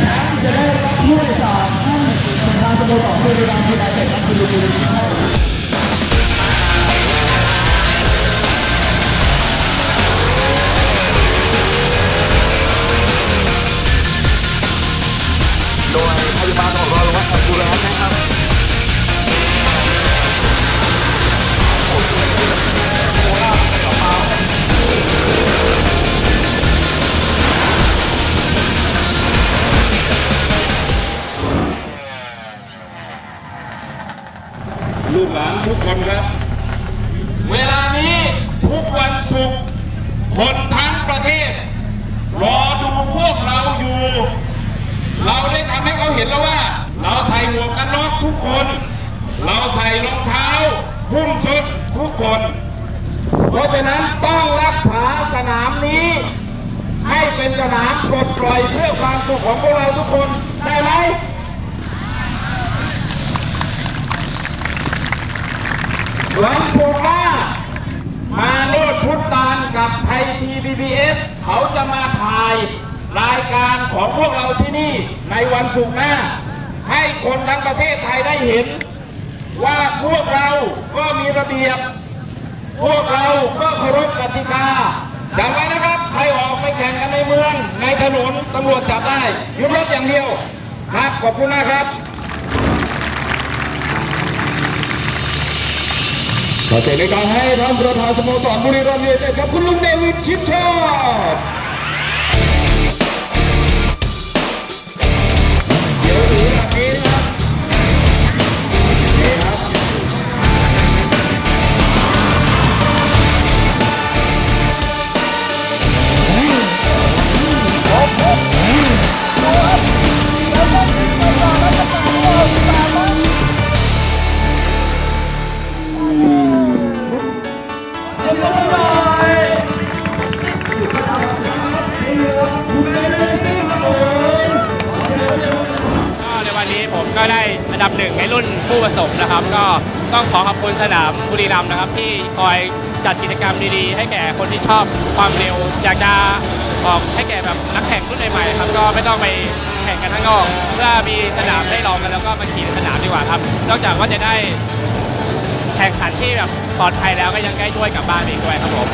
แชมป์จะได้รับถ้วยจากท่านปานสโมสรบริการยูไนเต็ดคุณลุงบุญชาโดยพยาบาลของเราวัดอับดุลฮันครับ หลานทุกคนครับ เวลานี้ทุกวันศุกร์คนทั้งประเทศ รอดูพวกเราอยู่ เราได้ทำให้เขาเห็นแล้วว่า เราใส่หมวกกันน็อกทุกคน เราใส่รองเท้าหุ้มชุดทุกคน เพราะฉะนั้นต้องรักษาสนามนี้ ให้เป็นสนามปลดปล่อยเพื่อความสุขของพวกเราทุกคนได้ไหม วันศุกร์หน้ามาโลดพุทธานกับไทยทีวีบีเอสเขาจะมาถ่ายรายการของพวกเราที่นี่ในวันศุกร์หน้า ให้คนทั้งประเทศไทยได้เห็น ว่าพวกเราก็มีระเบียบ พวกเราก็เคารพกติกาจำไว้นะครับ ใครออกไปแข่งกันในเมือง ในถนนตำรวจจับได้ยึดรถอย่างเดียวครับขอบคุณมากครับ ขอเสียงในการให้ท่านประธานสโมสรบุรีรัมย์ยูไนเต็ดกับคุณลุงเดวิดชิดชอบ ดับหนึ่งในรุ่นผู้ผสมนะครับ ก็ต้องขอขอบคุณสนามบุรีรัมย์นะครับ ที่คอยจัดกิจกรรมดีๆ ให้แก่คนที่ชอบความเร็ว อยากจะบอกให้แก่แบบนักแข่งรุ่นใหม่ๆครับก็ไม่ต้องไปแข่งกันข้างนอกเพื่อมีสนามให้ลองกันแล้วก็มาขี่ในสนามดีกว่าครับนอกจากว่าจะได้แข่งขันที่แบบปลอดภัยแล้วก็ยังได้ช่วยกลับบ้านอีกด้วยครับผม